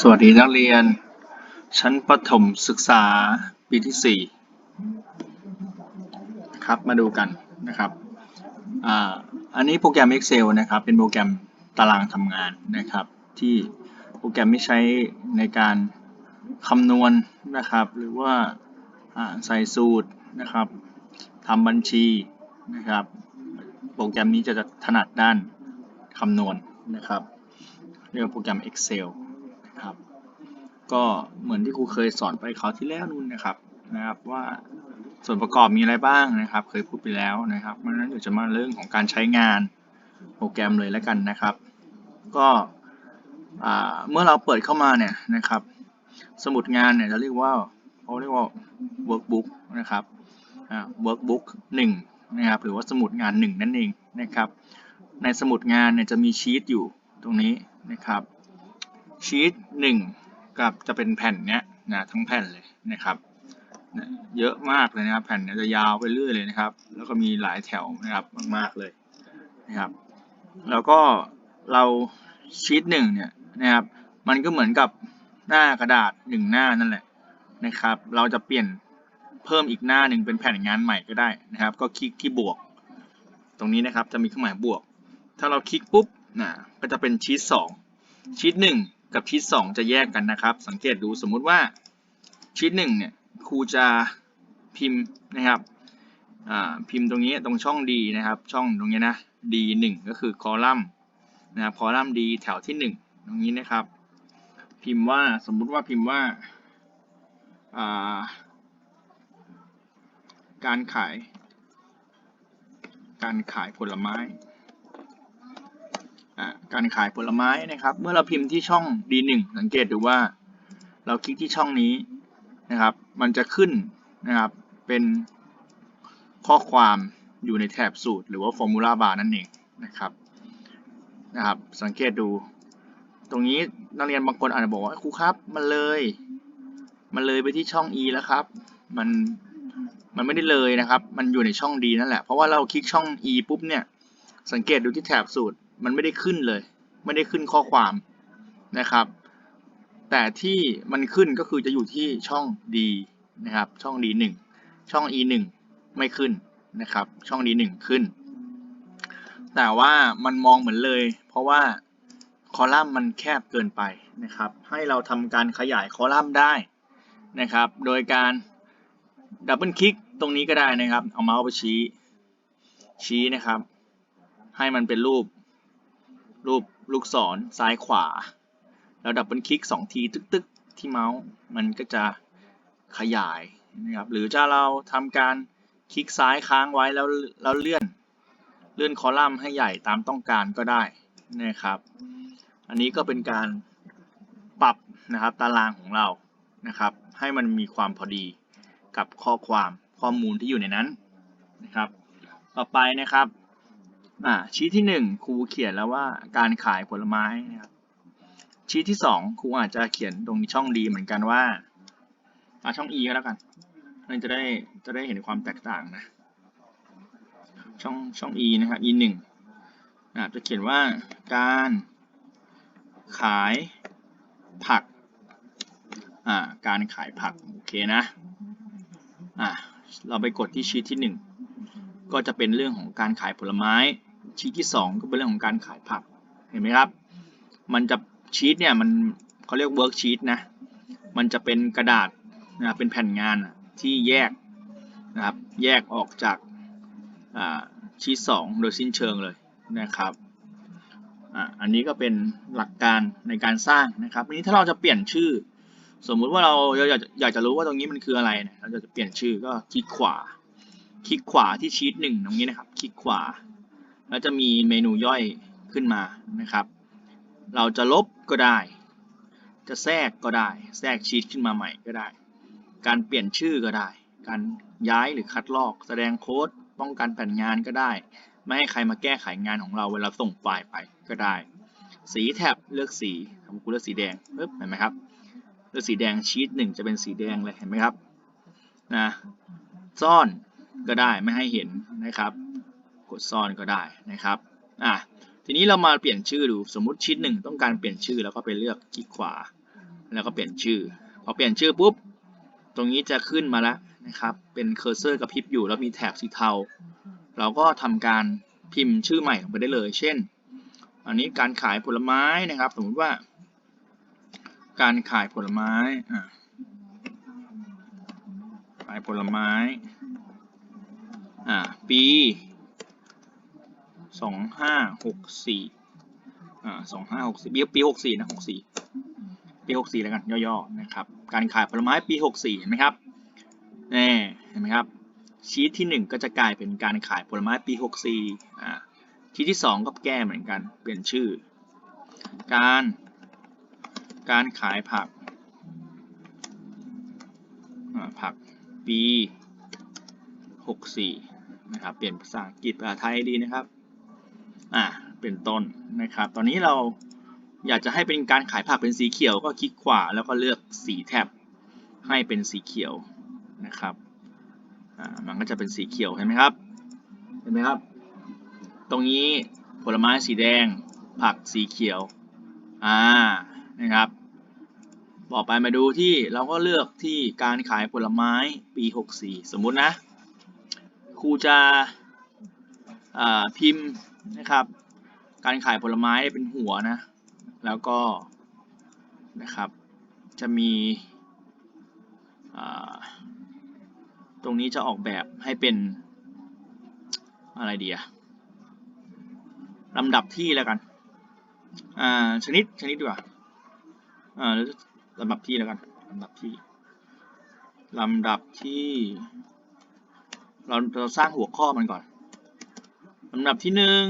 สวัสดีนักเรียน ชั้นประถมศึกษาปีที่ 4 ครับมาดูกันนะครับอ,อันนี้โปรแกรม Excel นะครับ เป็นโปรแกรมตารางทำงานนะครับ ที่โปรแกรมไม่ใช้ในการคำนวณนะครับ หรือว่าอ่าใส่สูตรนะครับทำบัญชีนะครับ โปรแกรมนี้จะถนัดด้านคำนวณนะครับ เรียกว่าโปรแกรม Excel นะครับ ก็เหมือนที่ครูเคยสอนไปคราวที่แล้วนู่นนะครับนะครับว่าส่วนประกอบมีอะไรบ้างนะครับ เคยพูดไปแล้วนะครับเพราะฉะนั้นเดี๋ยวจะมาเรื่องของการใช้งานโปรแกรมเลยแล้วกันนะครับ ก็เมื่อเราเปิดเข้ามาเนี่ยนะครับ สมุดงานเนี่ยเราเรียกว่าเขาเรียกว่า workbook นะครับ workbook 1นะครับหรือว่าสมุดงาน 1 นั่นเองนะครับ ในสมุดงานเนี่ยจะมีชีตอยู่ตรงนี้ นะครับชีตหนึ่งกับจะเป็นแผ่นเนี้ยนะทั้งแผ่นเลยนะครับเยอะมากเลยนะครับ แผ่นเนี้ยจะยาวไปเรื่อยเลยนะครับ แล้วก็มีหลายแถวนะครับมากๆเลยนะครับ แล้วก็เราชีตหนึ่งเนี่ยนะครับ มันก็เหมือนกับหน้ากระดาษหนึ่งหน้านั่นแหละนะครับ เราจะเปลี่ยนเพิ่มอีกหน้าหนึ่งเป็นแผ่นงานใหม่ก็ได้นะครับ ก็คลิกที่บวก ตรงนี้นะครับจะมีเครื่องหมายบวก ถ้าเราคลิกปุ๊บ นะก็จะเป็นชีตสองชีตหนึ่งกับชีตสองจะแยกกันนะครับ สังเกตดูสมมุติว่าชีตหนึ่งเนี่ยครูจะพิมพ์นะครับพิมพ์ตรงนี้ตรงช่อง D นะครับ ช่องตรงนี้นะ D หนึ่งก็คือคอลัมน์นะครับคอลัมน์ D แถวที่หนึ่งตรงนี้นะครับ พิมพ์ว่าสมมุติว่าพิมพ์ว่าาการขาย การขายผลไม้ การขายผลไม้นะครับ เมื่อเราพิมพ์ที่ช่อง D1 สังเกตดูว่า เราคลิกที่ช่องนี้นะครับ มันจะขึ้นนะครับ เป็นข้อความอยู่ในแถบสูตร หรือว่า formula bar นั่นเองนะครับนะครับ สังเกตดู ตรงนี้นักเรียนบางคนอาจจะบอกว่าครูครับมันเลย มันเลยไปที่ช่อง E แล้วครับ มันมันไม่ได้เลยนะครับ มันอยู่ในช่อง D นั่นแหละ เพราะว่าเราคลิกช่อง E ปุ๊บเนี่ย สังเกตดูที่แถบสูตร มันไม่ได้ขึ้นเลย ไม่ได้ขึ้นข้อความนะครับ แต่ที่มันขึ้นก็คือจะอยู่ที่ช่อง D นะครับ ช่อง D1 ช่อง E1 ไม่ขึ้นนะครับ ช่อง D1 ขึ้น แต่ว่ามันมองเหมือนเลย เพราะว่าคอลัมน์มันแคบเกินไปนะครับ ให้เราทำการขยายคอลัมน์ได้นะครับ โดยการดับเบิลคลิกตรงนี้ก็ได้นะครับ เอาเมาส์ไปชี้ชี้นะครับ ให้มันเป็นรูป รูปลูกศรซ้ายขวา แล้วดับเบิลคลิกสองทีตึกๆ ที่เมาส์มันก็จะขยายนะครับหรือจะเราทำการคลิกซ้ายค้างไว้แล้วแล้วเลื่อนเลื่อนคอลัมน์ให้ใหญ่ตามต้องการก็ได้นะครับ อันนี้ก็เป็นการปรับนะครับตารางของเรานะครับ ให้มันมีความพอดีกับข้อความข้อมูลที่อยู่ในนั้นนะครับ ต่อไปนะครับ อ่าชีทที่หนึ่งครูเขียนแล้วว่าการขายผลไม้นะครับชีทที่สองครูอาจจะเขียนตรงช่องดีเหมือนกันว่าอ่าช่อง E ก็แล้วกันมันจะได้จะได้เห็นความแตกต่างนะ ช่องช่อง E นะครับ E หนึ่งอ่าจะเขียนว่าการขายผักอ่าการขายผักโอเคนะอ่าเราไปกดที่ชีทที่หนึ่งก็จะเป็นเรื่องของการขายผลไม้ ชีทที่ 2 ก็เป็นเรื่องของการขายผักเห็นไหมครับ มันจะชีทเนี่ยมันเขาเรียกเวิร์กชีทนะมันจะเป็นกระดาษนะเป็นแผ่นงานที่แยกนะครับแยกออกจากชีทสองโดยสิ้นเชิงเลยนะครับอันนี้ก็เป็นหลักการในการสร้างนะครับทีนี้ถ้าเราจะเปลี่ยนชื่อ สมมุติว่าเราอยากอยากจะรู้ว่าตรงนี้มันคืออะไรเนี่ยเราจะเปลี่ยนชื่อก็คลิกขวา คลิกขวาที่ชีตหนึ่งตรงนี้นะครับ คลิกขวา แล้วจะมีเมนูย่อยขึ้นมานะครับ เราจะลบก็ได้ จะแทรกก็ได้ แทรกชีตขึ้นมาใหม่ก็ได้ การเปลี่ยนชื่อก็ได้ การย้ายหรือคัดลอก แสดงโค้ด ป้องกันแผ่นงานก็ได้ ไม่ให้ใครมาแก้ไขงานของเราเวลาส่งไฟล์ไปก็ได้ สีแท็บเลือกสีผมกูเลือกสีแดงปึ๊บเห็นไหมครับเลือกสีแดงชีตหนึ่งจะเป็นสีแดงเลยเห็นไหมครับนะซ่อนก็ได้ไม่ให้เห็นนะครับ กดซ่อนก็ได้นะครับอะทีนี้เรามาเปลี่ยนชื่อดูสมมุติชีตหนึ่งต้องการเปลี่ยนชื่อแล้วก็ไปเลือกคลิกขวา แล้วก็เปลี่ยนชื่อพอเปลี่ยนชื่อปุ๊บตรงนี้จะขึ้นมาแล้วนะครับเป็นเคอร์เซอร์กระพริบอยู่แล้วมีแถบสีเทา เราก็ทำการพิมพ์ชื่อใหม่ลงไปได้เลย เช่น อันนี้การขายผลไม้นะครับ สมมติว่า การขายผลไม้อ่าขายผลไม้อ่าปี สองห้าหกสี่อ่าสองห้าหกสี่ปีหกสี่นะหกสี่ปีหกสี่แล้วกันย่อๆนะครับ การขายผลไม้ปีหกสี่เห็นไหมครับนี่เห็นไหมครับชีทที่หนึ่งก็จะกลายเป็นการขายผลไม้ปีหกสี่อ่าชีทที่สองก็แก้เหมือนกัน เปลี่ยนชื่อ การการขายผักอ่าผักปีหกสี่นะครับ เปลี่ยนภาษาอังกฤษภาษาไทยดีนะครับ อ่าเป็นต้นนะครับ ตอนนี้เราอยากจะให้เป็นการขายผักเป็นสีเขียวก็คลิกขวาแล้วก็เลือกสีแท็บให้เป็นสีเขียวนะครับอ่ามันก็จะเป็นสีเขียวเห็นไหมครับ เห็นไหมครับ ตรงนี้ผลไม้สีแดง ผักสีเขียว อ่า นะครับ ต่อไปมาดูที่เราก็เลือกที่การขายผลไม้ปี 64 สมมุตินะ ครูจะพิมพ์ นะครับ การขายผลไม้เป็นหัวนะ แล้วก็นะครับ จะมี ตรงนี้จะออกแบบให้เป็นอะไรดีอะลำดับที่แล้วกัน อ่า ชนิด ชนิดดีกว่า อ่าลำดับที่แล้วกันลำดับที่ลำดับที่ เราเราสร้างหัวข้อมันก่อน ลำดับที่หนึ่ง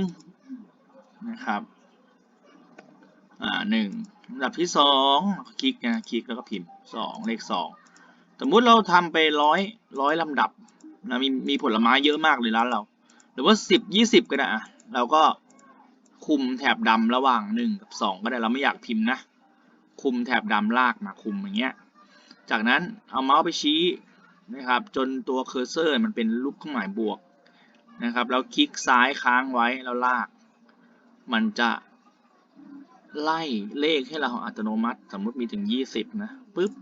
นะครับอ่าหนึ่งลำดับที่สองคลิกนะคลิกแล้วก็พิมพ์สองเลขสองสมมุติเราทำไปร้อยร้อยลำดับนะมีมีผลไม้เยอะมากเลยร้านเรา หรือว่าสิบยี่สิบก็ได้อะเราก็คุมแถบดำระหว่างหนึ่งกับสองก็ได้เราไม่อยากพิมพ์นะ คุมแถบดำลากมาคุมอย่างเงี้ยจากนั้นเอาเมาส์ไปชี้นะครับจนตัวเคอร์เซอร์มันเป็นรูปเครื่องหมายบวก นะครับ แล้วคลิกซ้ายค้างไว้แล้วลาก มันจะไล่เลขให้เราอัตโนมัติ สมมติมีถึง 20 นะปุ๊บ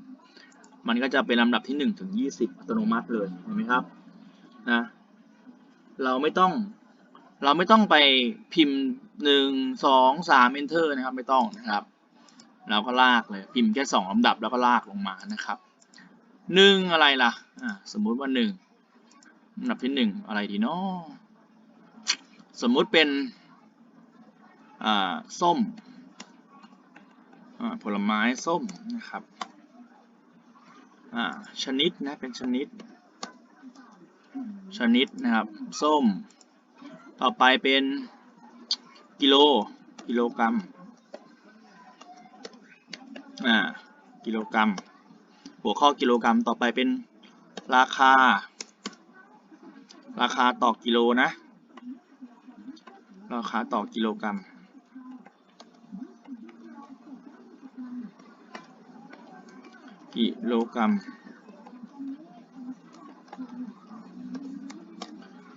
มันก็จะเป็นลำดับที่ 1 ถึง 20 อัตโนมัติเลยเห็นไหมครับนะเราไม่ต้องเราไม่ต้องไปพิมพ์ 1 2 3 enter นะครับ ไม่ต้องนะครับ เราก็ลากเลยพิมพ์แค่สองลำดับแล้วก็ลากลงมานะครับหนึ่งอะไรล่ะอ่าสมมุติว่า หนึ่งลำดับที่หนึ่งอะไรดีเนาะสมมุติเป็น อ่า ส้ม อ่า ผลไม้ส้มนะครับ อ่า ชนิดนะ เป็นชนิด ชนิดนะครับ ส้ม ต่อไปเป็นกิโล กิโลกรัม อ่า กิโลกรัม หัวข้อกิโลกรัม ต่อไปเป็นราคา ราคาต่อกิโลนะ ราคาต่อกิโลกรัมกิโลกรัม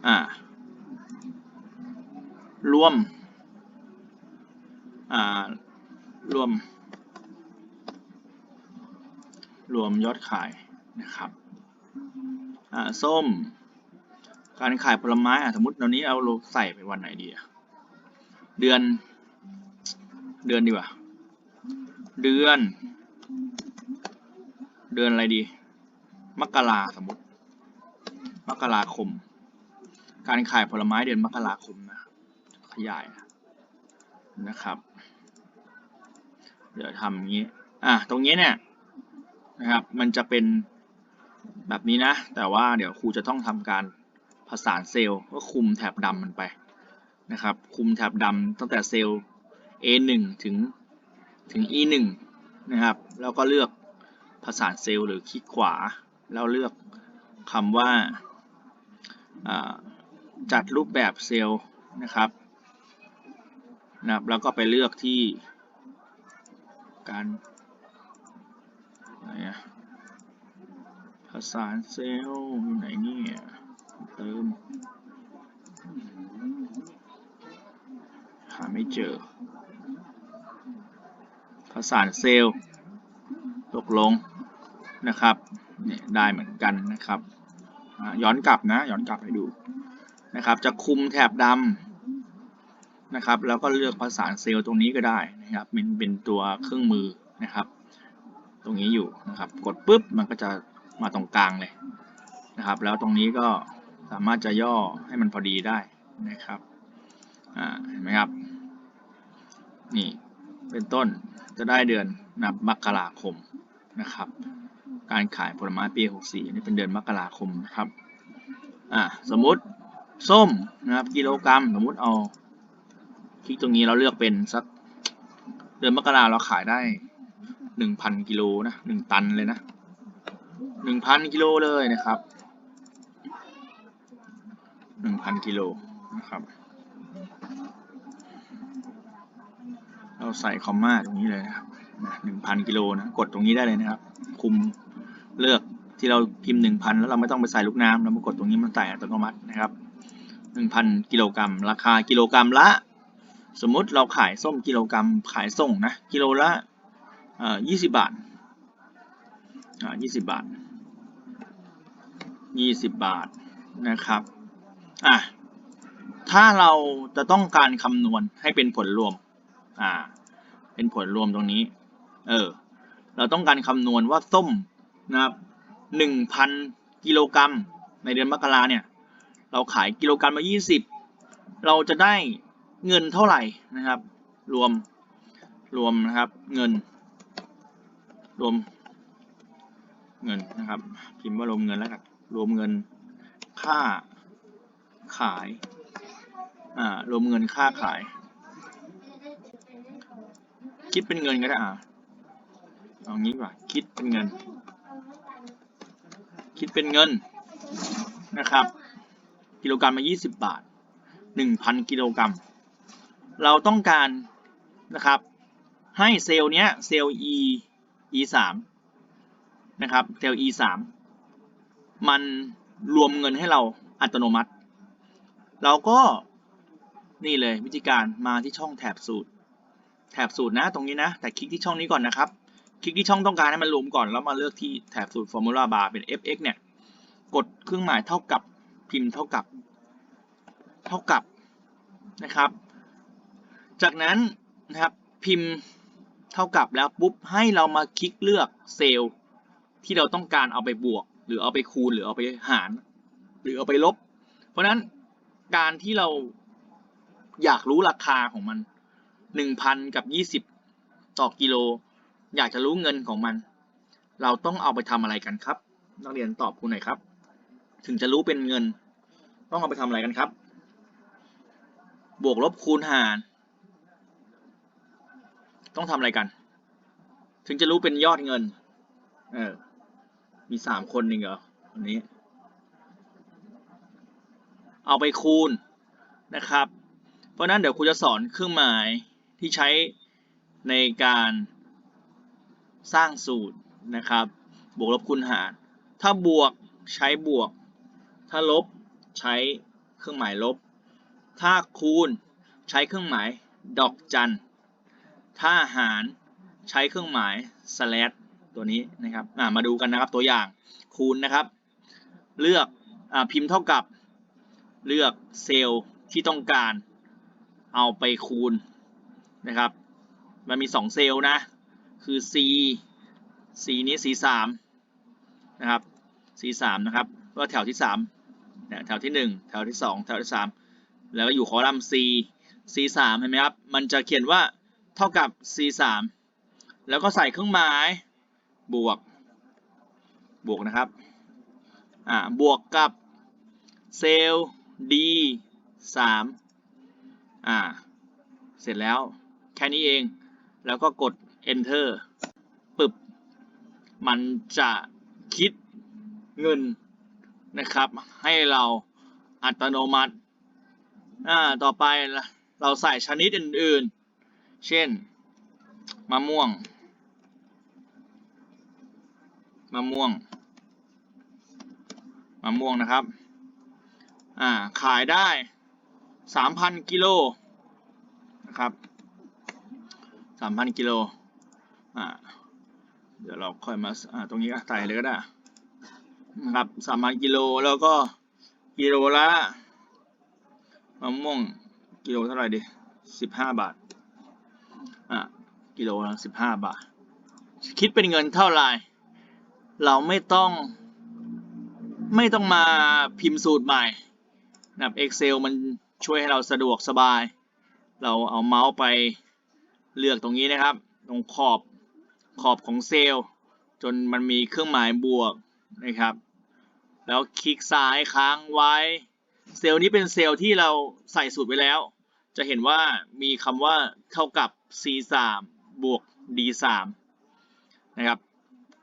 อ่า รวม อ่า รวม รวมยอดขายนะครับ อ่า ส้ม การขายผลไม้อะสมมติตอนนี้เอาโลใส่ไปวันไหนดีอะเดือน เดือนดีกว่า เดือน เดือนอะไรดี มกราสมมติ มกราคม การขายผลไม้เดือนมกราคมนะ ขยายนะครับ เดี๋ยวทำอย่างนี้ อะ ตรงนี้เนี่ยนะครับ มันจะเป็นแบบนี้นะ แต่ว่าเดี๋ยวครูจะต้องทำการ ผสานเซลล์ก็คุมแถบดำมันไปนะครับ คุมแถบดำตั้งแต่เซลล์ A1 ถึงถึง E1 นะครับ แล้วก็เลือกผสานเซลล์หรือคลิกขวา แล้วเลือกคำว่าจัดรูปแบบเซลล์นะครับนะครับแล้วก็ไปเลือกที่การผสานเซลล์อยู่ไหนเนี่ย เติม หาไม่เจอผสานเซลล์ตกลงนะครับเนี่ยได้เหมือนกันนะครับ ย้อนกลับนะ ย้อนกลับให้ดูนะครับ จะคุมแถบดำนะครับ แล้วก็เลือกผสานเซลล์ตรงนี้ก็ได้นะครับ เป็นเป็นตัวเครื่องมือนะครับ ตรงนี้อยู่นะครับ กดปุ๊บมันก็จะมาตรงกลางเลยนะครับ แล้วตรงนี้ก็ สามารถจะย่อให้มันพอดีได้นะครับเห็นไหมครับ นี่เป็นต้นจะได้เดือนนับมกราคมนะครับ การขายผลไม้ปี 64 นี่เป็นเดือนมกราคมนะครับอ่าสมมุติส้มนะครับกิโลกรัมสมมุติเอาคลิกตรงนี้เราเลือกเป็นสักเดือนมกราเราขายได้ 1,000 กิโลนะ1ตันเลยนะ 1,000 กิโลเลยนะครับ 1,000กิโลนะครับ เราใส่คอมมาตรงนี้เลยนะครับหนึ่งพันกิโลนะ กดตรงนี้ได้เลยนะครับ คุมเลือกที่เราพิมพ์หนึ่งพันแล้วเราไม่ต้องไปใส่ลูกน้ำเรามากดตรงนี้มันใส่อัตโนมัตินะครับหนึ่งพันกิโลกรัม ราคากิโลกรัมละ สมมติเราขายส้มกิโลกรัมขายส่งนะ กิโลละยี่สิบบาทยี่สิบบาทยี่สิบบาทนะครับ อะถ้าเราจะต้องการคำนวณให้เป็นผลรวม อ่า เป็นผลรวมตรงนี้ เออ เราต้องการคำนวณว่าส้มนะครับหนึ่งพันกิโลกรัม ในเดือนมกราเนี่ย เราขายกิโลกรัมมายี่สิบเราจะได้เงินเท่าไหร่นะครับ รวม รวมนะครับ เงิน รวม เงินนะครับ พิมพ์ว่ารวมเงินแล้วกัน รวมเงิน ค่า ขาย อ่า รวมเงินค่าขาย คิดเป็นเงินก็ได้อ่าเอางี้กว่าคิดเป็นเงิน คิดเป็นเงินนะครับ กิโลกรัมมา 20 บาท 1,000 กิโลกรัม เราต้องการนะครับ ให้เซลล์เนี้ยเซลล์ e e 3นะครับ เซลล์ e 3มันรวมเงินให้เราอัตโนมัติ เราก็นี่เลยวิธีการมาที่ช่องแถบสูตร แถบสูตรนะตรงนี้นะ แต่คลิกที่ช่องนี้ก่อนนะครับ คลิกที่ช่องต้องการให้มันรวมก่อนแล้วมาเลือกที่แถบสูตร formula bar เป็น fx เนี่ย กดเครื่องหมายเท่ากับพิมพ์เท่ากับ เท่ากับนะครับ จากนั้นนะครับพิมพ์เท่ากับแล้วปุ๊บให้เรามาคลิกเลือกเซลล์ที่เราต้องการเอาไปบวก หรือเอาไปคูณหรือเอาไปหาร หรือเอาไปลบ เพราะฉะนั้น การที่เราอยากรู้ราคาของมันหนึ่งพันกับยี่สิบต่อกิโล อยากจะรู้เงินของมัน เราต้องเอาไปทำอะไรกันครับ นักเรียนตอบคุณหน่อยครับ ถึงจะรู้เป็นเงิน ต้องเอาไปทำอะไรกันครับ บวกลบคูณหาร ต้องทำอะไรกัน ถึงจะรู้เป็นยอดเงิน เออ มีสามคนหนึ่งเหรอวันนี้ เอาไปคูณนะครับ เพราะนั้นเดี๋ยวครูจะสอนเครื่องหมายที่ใช้ในการสร้างสูตรนะครับ บวกลบคูณหาร ถ้าบวกใช้บวก ถ้าลบใช้เครื่องหมายลบ ถ้าคูณใช้เครื่องหมายดอกจัน ถ้าหารใช้เครื่องหมาย slash ตัวนี้นะครับมาดูกันนะครับตัวอย่างคูณนะครับ เลือกอพิมพ์เท่ากับ เลือกเซลล์ที่ต้องการเอาไปคูณนะครับ มันมี 2 เซลล์นะ คือ C C นี้ C 3นะครับ C 3นะครับ ก็แถวที่3เนี่ยแถวที่ 1 แถวที่ 2 แถวที่ 3 แล้วก็อยู่คอลัมน์ C C 3เห็นไหมครับ มันจะเขียนว่าเท่ากับ C 3แล้วก็ใส่เครื่องหมายบวก บวกนะครับ อ่า บวกกับเซลล์ D 3อ่า เสร็จแล้วแค่นี้เอง แล้วก็กด enter ปึบ มันจะคิดเงินนะครับ ให้เราอัตโนมัติ อ่า ต่อไปเราใส่ชนิดอื่นๆ เช่น มะม่วง มะม่วง มะม่วงนะครับ อ่าขายได้3,000กิโลนะครับสามพันกิโลอ่าเดี๋ยวเราค่อยมาอ่าตรงนี้ก็ใส่เลยก็ได้นะครับสามพันกิโลแล้วก็กิโลละมะม่วงกิโลเท่าไหร่ดิสิบห้าบาทอะกิโลละสิบห้าบาท คิดเป็นเงินเท่าไหร่ เราไม่ต้อง ไม่ต้องมาพิมพ์สูตรใหม่ นะครับ Excel มันช่วยให้เราสะดวกสบาย เราเอาเมาส์ไปเลือกตรงนี้นะครับ ตรงขอบขอบของเซลล์ จนมันมีเครื่องหมายบวกนะครับ แล้วคลิกซ้ายค้างไว้ เซลล์นี้เป็นเซลล์ที่เราใส่สูตรไว้แล้ว จะเห็นว่ามีคำว่าเท่ากับ C3 บวก D3 นะครับ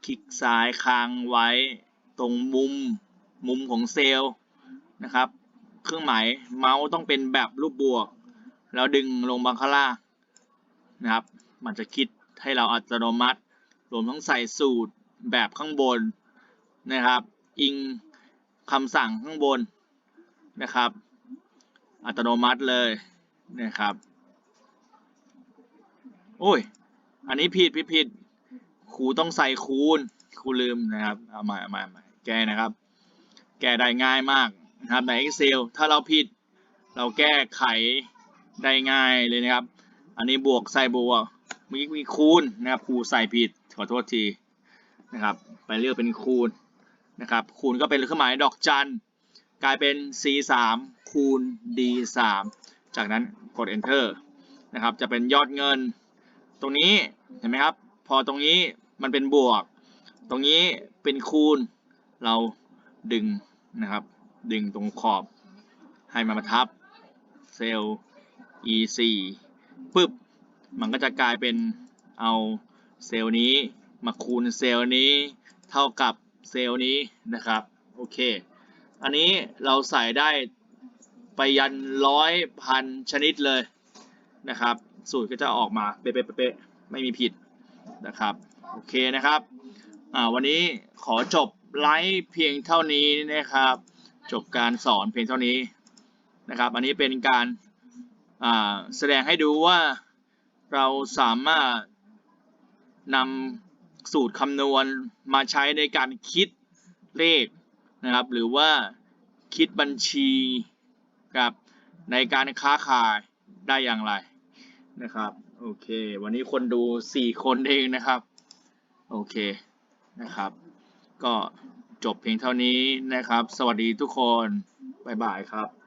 คลิกซ้ายค้างไว้ตรงมุมมุมของเซลล์นะครับ เครื่องหมายเมาส์ต้องเป็นแบบรูปบวก แล้วดึงลงมาข้างล่างนะครับ มันจะคิดให้เราอัตโนมัติ รวมทั้งใส่สูตรแบบข้างบนนะครับ อิงคำสั่งข้างบนนะครับ อัตโนมัติเลยนะครับ โอ้ย อันนี้ผิดผิดผิดครูต้องใส่คูณครูลืมนะครับ เอาใหม่เอาใหม่เอาใหม่แก้นะครับ แก้ได้ง่ายมาก นะครับใน Excel ถ้าเราผิดเราแก้ไขได้ง่ายเลยนะครับ อันนี้บวกใส่บวกมีมีคูณนะครับครูใส่ผิดขอโทษทีนะครับ ไปเลือกเป็นคูณนะครับ คูณก็เป็นเครื่องหมายดอกจันกลายเป็น C 3คูณ D 3จากนั้นกด enter นะครับ จะเป็นยอดเงิน ตรงนี้เห็นไหมครับ พอตรงนี้มันเป็นบวก ตรงนี้เป็นคูณเราดึงนะครับ ดึงตรงขอบให้มันมาทับเซลล์ e 4 ปึ๊บ มันก็จะกลายเป็นเอาเซลล์นี้มาคูณเซลล์นี้เท่ากับเซลล์นี้นะครับ โอเค อันนี้เราใส่ได้ไปยันร้อยพันชนิดเลยนะครับ สูตรก็จะออกมาเป๊ะๆๆไม่มีผิดนะครับ โอเคนะครับ วันนี้ขอจบไลฟ์เพียงเท่านี้นะครับ จบการสอนเพียงเท่านี้นะครับ อันนี้เป็นการแสดงให้ดูว่าเราสามารถนำสูตรคำนวณมาใช้ในการคิดเลขนะครับ หรือว่าคิดบัญชีกับในการค้าขายได้อย่างไรนะครับโอเค วันนี้คนดู 4 คนเองนะครับ โอเคนะครับ ก็ จบเพียงเท่านี้นะครับ สวัสดีทุกคน บ๊ายบายครับ